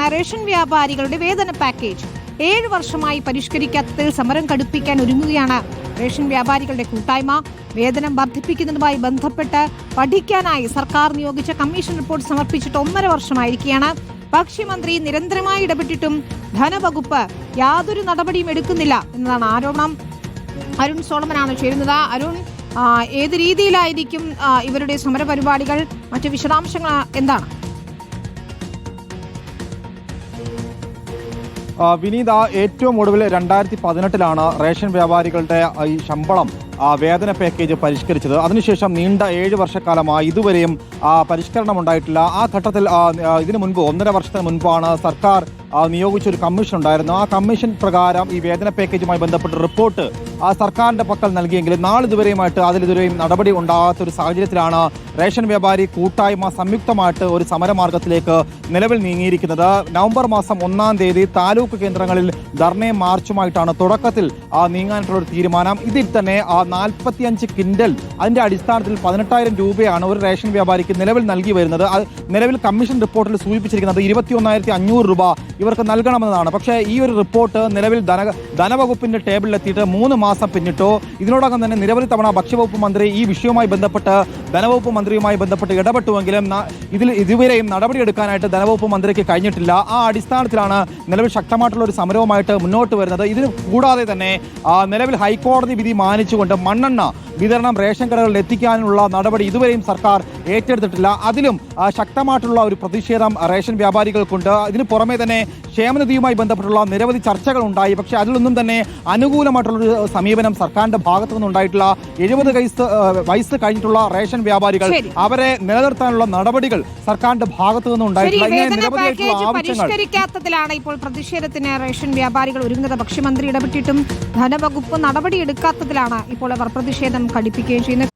Ration വ്യാപാരികളുടെ വേതന package. ഏഴ് വർഷമായി പരിഷ്കരിക്കാത്തതിൽ സമരം കടുപ്പിക്കാൻ ഒരുങ്ങുകയാണ് റേഷൻ വ്യാപാരികളുടെ കൂട്ടായ്മ. വേതനം വർദ്ധിപ്പിക്കുന്നതുമായി ബന്ധപ്പെട്ട് പഠിക്കാനായി സർക്കാർ നിയോഗിച്ച കമ്മീഷൻ റിപ്പോർട്ട് സമർപ്പിച്ചിട്ട് ഒന്നര വർഷമായിരിക്കുകയാണ്. ഭക്ഷ്യമന്ത്രി നിരന്തരമായി ഇടപെട്ടിട്ടും ധനവകുപ്പ് യാതൊരു നടപടിയും എടുക്കുന്നില്ല എന്നതാണ് ആരോപണം. അരുൺ സോളമനാണ് ചേരുന്നത്. അരുൺ ഏത് രീതിയിലായിരിക്കും ഇവരുടെ സമരപരിപാടികൾ? മറ്റു വിശദാംശങ്ങൾ എന്താണ്? വിനീത ഏറ്റവും ഒടുവിൽ രണ്ടായിരത്തി പതിനെട്ടിലാണ് റേഷൻ വ്യാപാരികളുടെ ഈ ശമ്പളം വേതന പാക്കേജ് പരിഷ്കരിച്ചത്. അതിനുശേഷം നീണ്ട ഏഴ് വർഷക്കാലമായി ഇതുവരെയും പരിഷ്കരണം ഉണ്ടായിട്ടില്ല ആ ഘട്ടത്തിൽ ഇതിനു മുൻപ് ഒന്നര വർഷത്തിന് മുൻപാണ് സർക്കാർ ആ, നിയോഗിച്ച ഒരു കമ്മീഷൻ ഉണ്ടായിരുന്നു. ആ കമ്മീഷൻ പ്രകാരം ഈ വേതന പാക്കേജുമായി ബന്ധപ്പെട്ട റിപ്പോർട്ട് ആ സർക്കാരിന്റെ പക്കൽ നൽകിയെങ്കിലും നാളിതുവരെയുമായിട്ട് അതിലിതുവരെയും നടപടി ഉണ്ടാകാത്ത ഒരു സാഹചര്യത്തിലാണ് റേഷൻ വ്യാപാരി കൂട്ടായ്മ സംയുക്തമായിട്ട് ഒരു സമരമാർഗത്തിലേക്ക് നിലവിൽ നീങ്ങിയിരിക്കുന്നത്. നവംബർ മാസം ഒന്നാം തീയതി താലൂക്ക് കേന്ദ്രങ്ങളിൽ ധർണയും മാർച്ചുമായിട്ടാണ് തുടക്കത്തിൽ ആ, നീങ്ങാനായിട്ടുള്ള ഒരു തീരുമാനം. ഇതിൽ തന്നെ ആ നാൽപ്പത്തിയഞ്ച് കിൻഡൽ അതിന്റെ അടിസ്ഥാനത്തിൽ പതിനെട്ടായിരം രൂപയാണ് ഒരു റേഷൻ വ്യാപാരിക്ക് നിലവിൽ നൽകി വരുന്നത്. നിലവിൽ കമ്മീഷൻ റിപ്പോർട്ടിൽ സൂചിപ്പിച്ചിരിക്കുന്നത് ഇരുപത്തി ഒന്നായിരത്തി അഞ്ഞൂറ് രൂപ ഇവർക്ക് നൽകണമെന്നതാണ്. പക്ഷേ ഈ ഒരു റിപ്പോർട്ട് നിലവിൽ ധന ധനവകുപ്പിന്റെ ടേബിളിലെത്തിയിട്ട് മൂന്ന് മാസം പിന്നിട്ടോ. ഇതിനോടകം തന്നെ നിരവധി തവണ ഭക്ഷ്യവകുപ്പ് മന്ത്രി ഈ വിഷയവുമായി ബന്ധപ്പെട്ട് ധനവകുപ്പ് മന്ത്രിയുമായി ബന്ധപ്പെട്ട് ഇടപെട്ടുവെങ്കിലും ഇതിൽ ഇതുവരെയും നടപടിയെടുക്കാനായിട്ട് ധനവകുപ്പ് മന്ത്രിക്ക് കഴിഞ്ഞിട്ടില്ല. ആ അടിസ്ഥാനത്തിലാണ് നിലവിൽ ശക്തമായിട്ടുള്ള ഒരു സമരവുമായിട്ട് മുന്നോട്ട് വരുന്നത്. ഇതിന് കൂടാതെ തന്നെ നിലവിൽ ഹൈക്കോടതി വിധി മാനിച്ചുകൊണ്ട് മണ്ണെണ്ണ വിതരണം റേഷൻ കടകളിൽ എത്തിക്കാനുള്ള നടപടി ഇതുവരെയും സർക്കാർ ഏറ്റെടുത്തിട്ടില്ല. അതിലും ശക്തമായിട്ടുള്ള ഒരു പ്രതിഷേധം റേഷൻ വ്യാപാരികൾക്കുണ്ട്. ഇതിന് പുറമെ തന്നെ ക്ഷേമനിധിയുമായി ബന്ധപ്പെട്ടുള്ള നിരവധി ചർച്ചകൾ ഉണ്ടായി പക്ഷേ അതിലൊന്നും തന്നെ അനുകൂലമായിട്ടുള്ളൊരു സമീപനം സർക്കാരിന്റെ ഭാഗത്തു നിന്നുണ്ടായിട്ടില്ല. എഴുപത് വയസ്സ് വയസ്സ് കഴിഞ്ഞിട്ടുള്ള റേഷൻ വ്യാപാരികൾ അവരെ നിലനിർത്താനുള്ള നടപടികൾ സർക്കാരിന്റെ ഭാഗത്തു നിന്നുണ്ടായിട്ടില്ല. പരിഷ്കരിക്കാത്തതിലാണ് ഇപ്പോൾ പ്രതിഷേധത്തിന് റേഷൻ വ്യാപാരികൾ ഒരുങ്ങുന്നത്. പക്ഷേ മന്ത്രി ഇടപെട്ടിട്ടും ധനവകുപ്പ് നടപടിയെടുക്കാത്തതിലാണ് ഇപ്പോൾ അവർ പ്രതിഷേധം ഘടിപ്പിക്കുകയും ചെയ്യുന്നത്